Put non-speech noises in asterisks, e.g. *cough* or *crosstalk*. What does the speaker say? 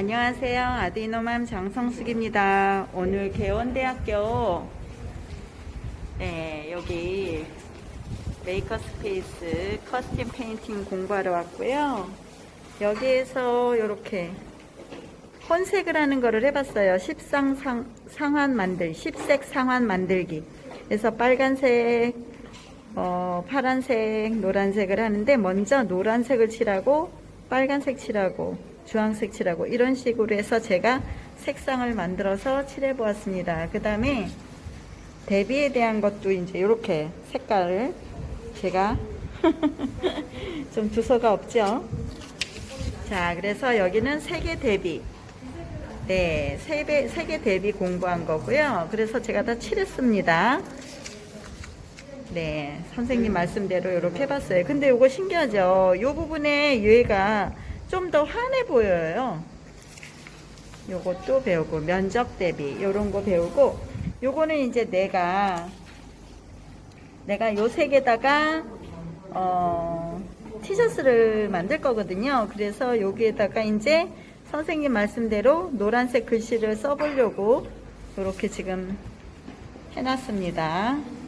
안녕하세요. 아디노맘 장성숙입니다. 오늘 개원대학교 네, 여기 메이커 스페이스 커스텀 페인팅 공부하러 왔고요. 여기에서 이렇게 혼색을 하는 거를 해봤어요. 십상 상, 상환 만들, 십색 상환 만들기. 그래서 빨간색, 어, 파란색, 노란색을 하는데 먼저 노란색을 칠하고 빨간색 칠하고 주황색 칠하고 이런 식으로 해서 제가 색상을 만들어서 칠해 보았습니다. 그 다음에 대비에 대한 것도 이제 이렇게 색깔을 제가 *laughs* 좀 주소가 없죠. 자, 그래서 여기는 세계 대비. 네, 세계, 세계 대비 공부한 거고요. 그래서 제가 다 칠했습니다. 네, 선생님 말씀대로 이렇게 해봤어요. 근데 이거 신기하죠? 이 부분에 얘가 좀 더 환해 보여요. 요것도 배우고, 면적 대비, 요런 거 배우고, 요거는 이제 내가, 내가 요 색에다가, 어, 티셔츠를 만들 거거든요. 그래서 여기에다가 이제 선생님 말씀대로 노란색 글씨를 써보려고 이렇게 지금 해놨습니다.